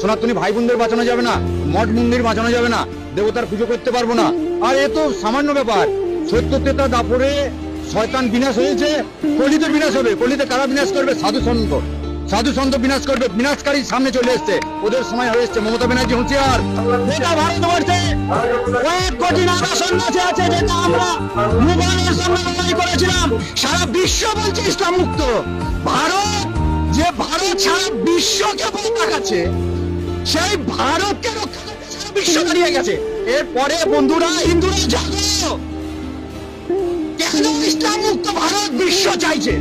সনাতনী ভাই বোনদের বাঁচানো যাবে না, মঠ মন্দির বাঁচানো যাবে না, দেবতার পুজো করতে পারব না। আর এ তো সামান্য ব্যাপার সত্য তেতা দাপরে শয়তান বিনাশ হয়েছে, কলিতে বিনাশ হবে। কলিতে কারা বিনাশ করবে? সাধু সন্ত। সাধু সন্ত বিনাশ করবে, বিনাশকারী সামনে চলে এসছে। ওদের সময় হয়ে এসছে। মমতা ব্যানার্জি হুঁশিয়ার। যেটা ভারতবর্ষে কয়েক কোটি নাগা সন্ন্যাসী আছে যেটা আমরা মুঘলের সঙ্গে লড়াই করেছিলাম। সারা বিশ্ব বলছে ইসলাম মুক্ত। ভারত, যে ভারত সারা বিশ্বকে বলে দেখাচ্ছে সেই ভারতকে রক্ষা বিশ্ব দাঁড়িয়ে গেছে। এরপরে বন্ধুরা হিন্দুরা জাগো! কেন ইসলাম মুক্ত ভারত বিশ্ব চাইছে?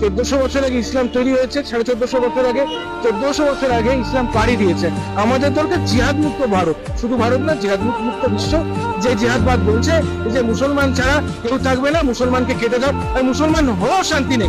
চোদ্দশো বছর আগে ইসলাম তৈরি হয়েছে, সাড়ে চোদ্দশো বছর আগে, চোদ্দশো বছর আগে ইসলাম পাড়ি দিয়েছে। আমাদের দরকার জিহাদ মুক্ত ভারত। শুধু ভারত না জিহাদ মুক্ত বিশ্ব। যে জিহাদবাদ বলছে, যে মুসলমান ছাড়া কেউ থাকবে না, মুসলমানকে কেটে দাও, আর মুসলমান হওয়ার শান্তি নেই।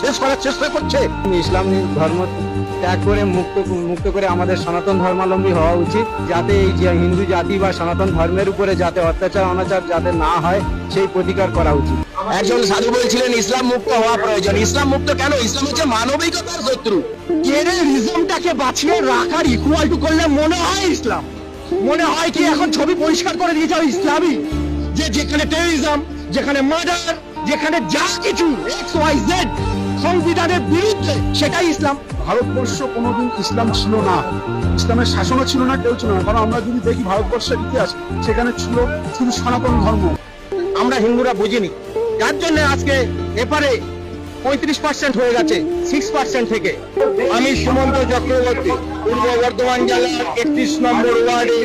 শেষ করার চেষ্টা করছে। ইসলাম ধর্ম ত্যাগ করে মুক্ত মুক্ত করে আমাদের সনাতন ধর্মাবলম্বী হওয়া উচিত যাতে এই যে হিন্দু জাতি বা সনাতন ধর্মের উপরে যাতে অত্যাচার অনাচার যাতে না হয় সেই প্রতিকার করা উচিত। একজন সাধু বলছিলেন ইসলাম মুক্ত হওয়া প্রয়োজন। ইসলাম মুক্ত কেন? ইসলাম হচ্ছে মানবিকতার শত্রু। বাঁচিয়ে রাখার ইকুয়াল টু করলে মনে হয় ইসলাম? মনে হয় কি এখন ছবি পরিষ্কার করে দিয়েছে ইসলামই যে যেখানে টেরিজম যেখানে মার্ডার যেখানে যা কিছু এক্স ওয়াই জেড সংবিধানের বিরুদ্ধে সেটাই ইসলাম। ভারতবর্ষ কোনোদিন ইসলাম ছিল না। ইসলামের শাসনও ছিল না কেউ ছিল না। কারণ আমরা যদি দেখি ভারতবর্ষের ইতিহাস সেখানে ছিল শুধু সনাতন ধর্ম। আমরা হিন্দুরা বুঝিনি। যার জন্য আজকে এপারে পঁয়ত্রিশ পার্সেন্ট হয়ে গেছে সিক্স পার্সেন্ট থেকে। আমি সুমন্ত চক্রবর্তী পূর্ব বর্ধমান জেলার একত্রিশ নম্বর ওয়ার্ডে।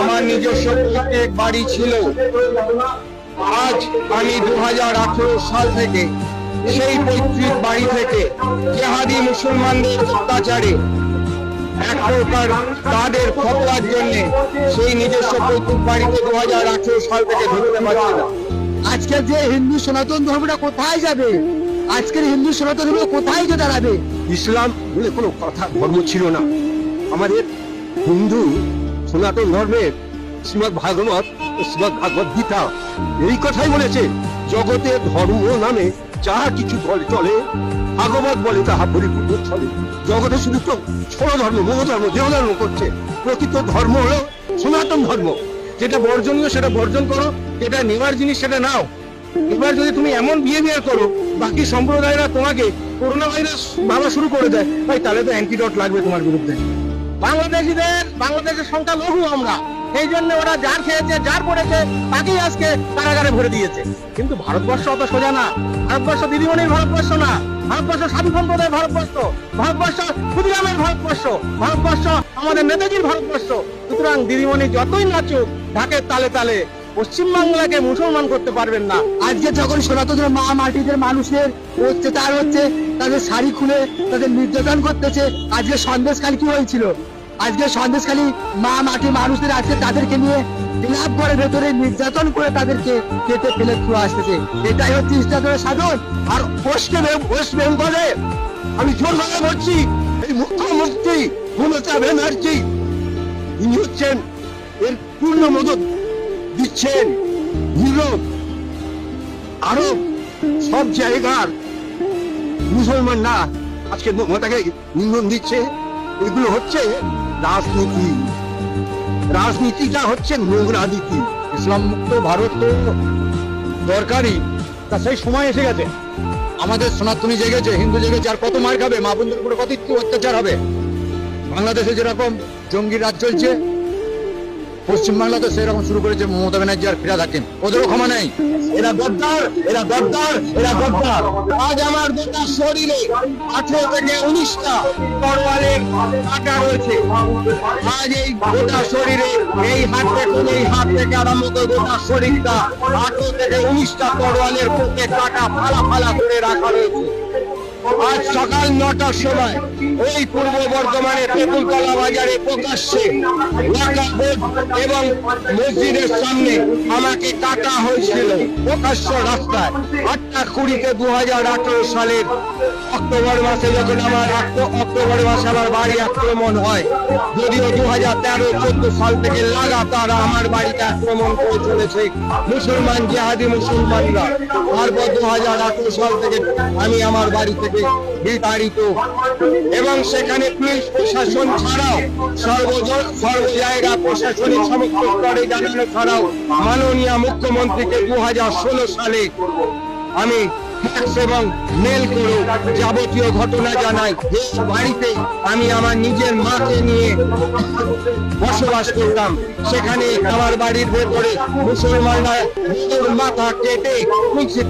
আমার নিজস্ব প্রত্যেক বাড়ি ছিল। আজ আমি দু হাজার আঠেরো সাল থেকে সেই পৈতৃক বাড়ি থেকে জেহাদি মুসলমানদের অত্যাচারে এক প্রকার তাদের ফতোয়ার জন্য সেই নিজস্ব পৈতৃক বাড়িতে দু হাজার সাল থেকে ঢুকতে পারছি না। আজকে যে হিন্দু সনাতন ধর্মটা কোথায় যাবে? আজকের হিন্দু সনাতন ধর্ম কোথায় যে দাঁড়াবে? ইসলাম বলে কোনো কথা ধর্ম ছিল না। আমাদের হিন্দু সনাতন ধর্মের শ্রীমদ ভাগবত শ্রীমদ ভাগবত গীতা এই কথাই বলেছে জগতে ধর্ম নামে যাহা কিছু চলে চলে, ভাগবত বলে তাহা পরিপূর্ণ চলে। জগতে শুধু তো ছোট ধর্ম মোহ ধর্ম, দেহ ধর্ম করছে। প্রকৃত ধর্ম হলো সনাতন ধর্ম। যেটা বর্জনীয়, সেটা বর্জন করো, যেটা নেওয়ার জিনিস, সেটা নাও। এবার যদি তুমি এমন বিহেভিয়ার করো, বাকি সম্প্রদায়রা তোমাকে করোনা ভাইরাস ভাবা শুরু করে দেয়, ভাই তাহলে তো অ্যান্টিডট লাগবে তোমার বিরুদ্ধে। বাংলাদেশিদের, বাংলাদেশের সংখ্যা লঘু আমরা। এই জন্য ওরা যার খেয়েছে, যার পড়েছে, তাকেই আজকে কারাগারে ভরে দিয়েছে। কিন্তু ভারতবর্ষ অত সোজা না। ভারতবর্ষ দিদিমণির ভারতবর্ষ না। ভারতবর্ষ সাধু সম্প্রদায়ের ভারতবর্ষ। ভারতবর্ষ ক্ষুদিরামের ভারতবর্ষ। ভারতবর্ষ আমাদের নেতাজির ভারতবর্ষ। সুতরাং দিদিমণি যতই নাচুক, ঢাকের তালে তালে পশ্চিমবাংলাকে মুসলমান করতে পারবেন না। আজকে যখন সনাতন মা মাটিদের মানুষের অত্যাচার হচ্ছে, তাদের শাড়ি খুলে তাদের নির্যাতন করতেছে, আজকে সন্দেশখালী কি হয়েছিল? আজকে সন্দেশখালী মা মাটি মানুষদের আজকে তাদেরকে নিয়ে বিলাপ করে ভেতরে নির্যাতন করে তাদেরকে কেটে ফেলে থুয়ে আসতেছে। এটাই হচ্ছে ইসলামের সাধন। আর পশ্চিম ওয়েস্ট বেঙ্গলে, আমি জোর গলায় বলছি, এই মুখ্যমন্ত্রী মমতা ব্যানার্জি হচ্ছেন এর পূর্ণ মদত দিচ্ছেন ইউরোপ আরব, সব জায়গার মুসলমানরা আজকে মমতাকে ইন্ধন দিচ্ছে। এগুলো হচ্ছে রাজনীতি। রাজনীতিটা হচ্ছে নোংরা নীতি। ইসলাম মুক্ত ভারত তো দরকারই। তা সেই সময় এসে গেছে। আমাদের সনাতনী জেগেছে হিন্দু জেগেছে আর কত মার খাবে? মা বোনদের উপরে কত অত্যাচার হবে? বাংলাদেশে যেরকম জঙ্গি রাজ চলছে পশ্চিমবাংলা তো সেরকম শুরু করেছে মমতা ব্যানার্জি আর ফিরাদ হাকিম। ওদেরও ক্ষমা নেই। এরা গদ্দার এরা গদ্দার এরা গদ্দার। আজ আমার গোটা শরীরে আঠেরো থেকে উনিশটা তরোয়ালের কাটা রয়েছে। আজ এই গোটা শরীরে, এই হাত থেকে এই হাত থেকে আরম্ভ করে গোটা শরীরটা আঠেরো থেকে উনিশটা তরোয়ালের পক্ষে কাটা, ফালা ফালা করে রাখা রয়েছে। আজ সকাল নটার সময় ওই পূর্ব বর্ধমানে তেঁতুলতলা বাজারে প্রকাশ্যে এবং মসজিদের সামনে আমাকে কাটা হয়েছিল। প্রকাশ্য রাস্তায় আটটা কুড়িতে দু হাজার আঠারো সালের অক্টোবর মাসে যখন আমার অক্টোবর মাসে আমার বাড়ি আক্রমণ হয়, যদিও দু হাজার তেরো চোদ্দ সাল থেকে লাগাতার আমার বাড়িতে আক্রমণ করে চলেছে মুসলমান জেহাদি মুসলমানরা। তারপর দু হাজার আঠারো সাল থেকে আমি আমার বাড়ি থেকে বিতাড়িত। এবং সেখানে পুলিশ প্রশাসন ছাড়াও সর্বজ সর্ব জায়গা প্রশাসনিক সমস্ত স্তরে জানানো ছাড়াও মাননীয় মুখ্যমন্ত্রীকে দু হাজার ষোলো সালে আমি এবং মেল করে যাবতীয় ঘটনা জানাই। এই বাড়িতে আমি আমার নিজের মাকে নিয়ে বসবাস করতাম। সেখানে আমার বাড়ির ভেতরে মুসলমানরা হিন্দুর মাথা কেটে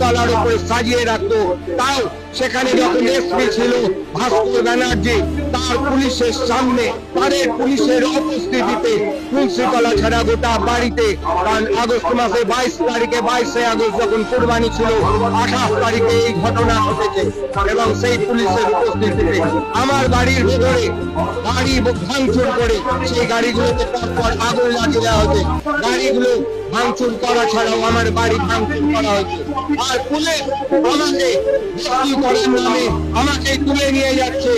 তলার উপরে সাজিয়ে রাখতো। তাও সেখানে যখন এসপি ছিল, ভাস্কর ব্যানার্জি পুলিশের সামনে তাদের পুলিশের উপস্থিতিতে তুলসীতলা ছাড়া গোটা বাড়িতে কারণ আগস্ট মাসে বাইশ তারিখে, বাইশে আগস্ট যখন কোরবানি ছিল, আঠাশ তারিখে এই ঘটনা ঘটেছে। এবং সেই পুলিশের উপস্থিতিতে আমার বাড়ির ভেতরে গাড়ি ভাঙচুর করে সেই গাড়িগুলোতে পরপর আগুন লাগিয়ে দেওয়া হয়েছে। গাড়িগুলো ভাঙচুর করা ছাড়াও আমার বাড়ি ভাঙচুর করা হয়েছে। আর পুলিশ আমাকে বিক্রি করার নামে আমাকে তুলে নিয়ে যাচ্ছে।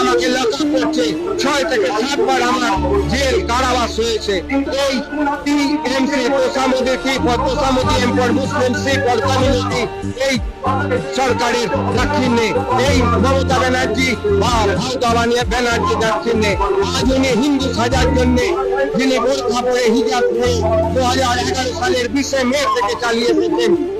আমাকে লক্ষ্য করছে। ছয় থেকে সাতবার আমার জেল, কারাবাস হয়েছে। এই TMC T for M for Muslim C for community, এই সরকারের এই মমতা ব্যানার্জি বা মমতা বানিয়ে ব্যানার্জি আজ উনি হিন্দু সাজার জন্য যিনি বোরখা পরে হিজাব পরে দু হাজার এগারো সালের থেকে চালিয়ে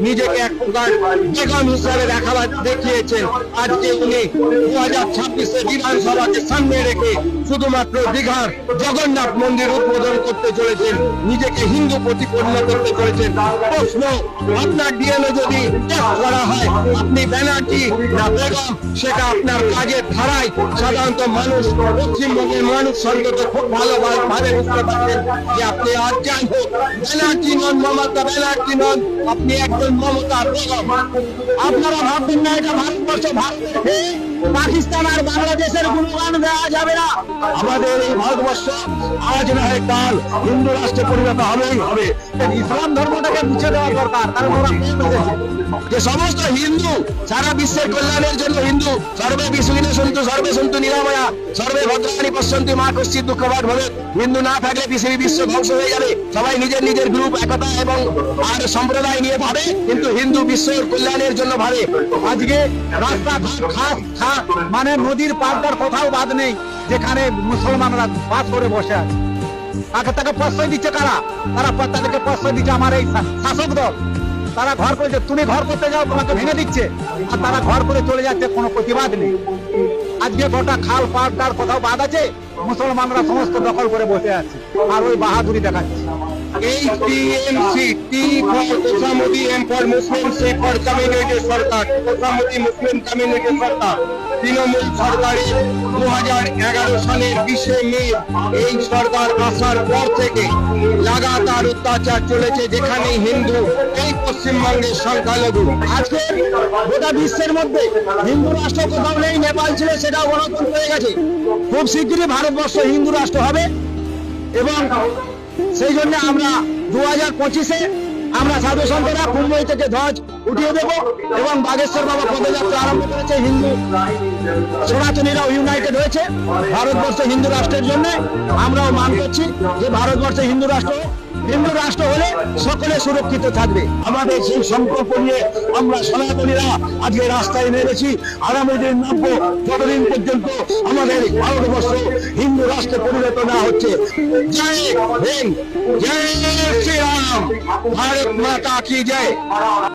নিজেকে এক প্রকার বেগম হিসাবে দেখাবার দেখিয়েছেন। আজকে উনি দু হাজার ছাব্বিশে বিধানসভাকে সামনে রেখে শুধুমাত্র দীঘার জগন্নাথ মন্দির উদ্বোধন করতে চলেছেন। নিজেকে হিন্দু প্রতিপন্ন করতে চলেছেন। প্রশ্ন, আপনার ডিএনএ যদি করা হয়, আপনি ব্যানার্জি না বেগম, সেটা আপনার কাজের ধারায় সাধারণত মানুষ, পশ্চিমবঙ্গের মানুষ অন্তত খুব ভালোভাবে বুঝতে পারছেন যে আপনি আজ যাই হোক আপনারা ভাববেন না এটা ভারতবর্ষ ভারতের পাকিস্তান আর বাংলাদেশের গুণগান দেওয়া যাবে না। আমাদের এই ভারতবর্ষ আজ না হয় কাল হিন্দু রাষ্ট্রে পরিণত হবেই হবে। ইসলাম ধর্মটাকে মুছে দেওয়া দরকার কারণ ওরা যে সমস্ত হিন্দু সারা বিশ্বের কল্যাণের জন্য হিন্দু, সর্বে বিশ্বজিনে সন্তু, সর্বে সন্তু নিরাময়া, সর্বে ভদ্রাণী পশ্যন্তি মা কশ্চিত দুঃখবাদ হবে হিন্দু না থাকলে পৃথিবী বিশ্ব ধ্বংস হয়ে যাবে। সবাই নিজের নিজের গ্রুপ, একতা এবং আর সম্প্রদায় নিয়ে ভাবে, কিন্তু হিন্দু বিশ্বের কল্যাণের জন্য ভাবে। আজকে রাস্তা খা মানে নদীর পাড়টার কোথাও বাদ নেই, যেখানে মুসলমানরা বাস করে বসে আছে। তাকে তাকে প্রশ্রয় দিচ্ছে কারা? তারা তাদেরকে প্রশ্রয় দিচ্ছে আমার এই শাসক দল। তারা ঘর করেছে তুমি ঘর করতে যাও, তোমাকে ভেঙে দিচ্ছে। আর তারা ঘর করে চলে যাচ্ছে, কোনো প্রতিবাদ নেই। আজকে গোটা খাল পাড় তার কোথাও বাদ আছে, মুসলমানরা সমস্ত দখল করে বসে আছে। আর ওই বাহাদুরি দেখাচ্ছে। এই TMC T for তোষামুদি M for Muslim C for community সরকার তোষামুদি মুসলিম কমিউনিটি সরকার তৃণমূল সরকারের দু হাজার এগারো সালের বিশে মে এই সরকার আসার পর থেকে লাগাতার অত্যাচার চলেছে যেখানে হিন্দু এই পশ্চিমবঙ্গের সংখ্যালঘু আজকে গোটা বিশ্বের মধ্যে হিন্দু রাষ্ট্র কোথাও নেই নেপাল ছিল সেটাও গণতন্ত্র হয়ে গেছে খুব শীঘ্রই ভারতবর্ষ হিন্দু রাষ্ট্র হবে এবং সেই জন্য আমরা দু হাজার পঁচিশে আমরা সাধু সন্তরা মুম্বই থেকে ধ্বজ উঠিয়ে দেব এবং বাগেশ্বর বাবা পদযাত্রা আরম্ভ করেছে হিন্দু সনাতনীরাও ইউনাইটেড হয়েছে। ভারতবর্ষ হিন্দু রাষ্ট্রের জন্য আমরাও মান করছি যে ভারতবর্ষে হিন্দু রাষ্ট্র হিন্দু রাষ্ট্র সকলে সুরক্ষিত থাকবে। আমাদের সেই সংকল্প নিয়ে আমরা সনাতনীরা আজকে রাস্তায় নেমেছি। আগামী দিন নামবো, যতদিন পর্যন্ত আমাদের ভারতবর্ষ হিন্দু রাষ্ট্রে পরিণত না হচ্ছে। জয় হিন্দ, জয় শ্রীরাম। ভারত মাতা কি জয়?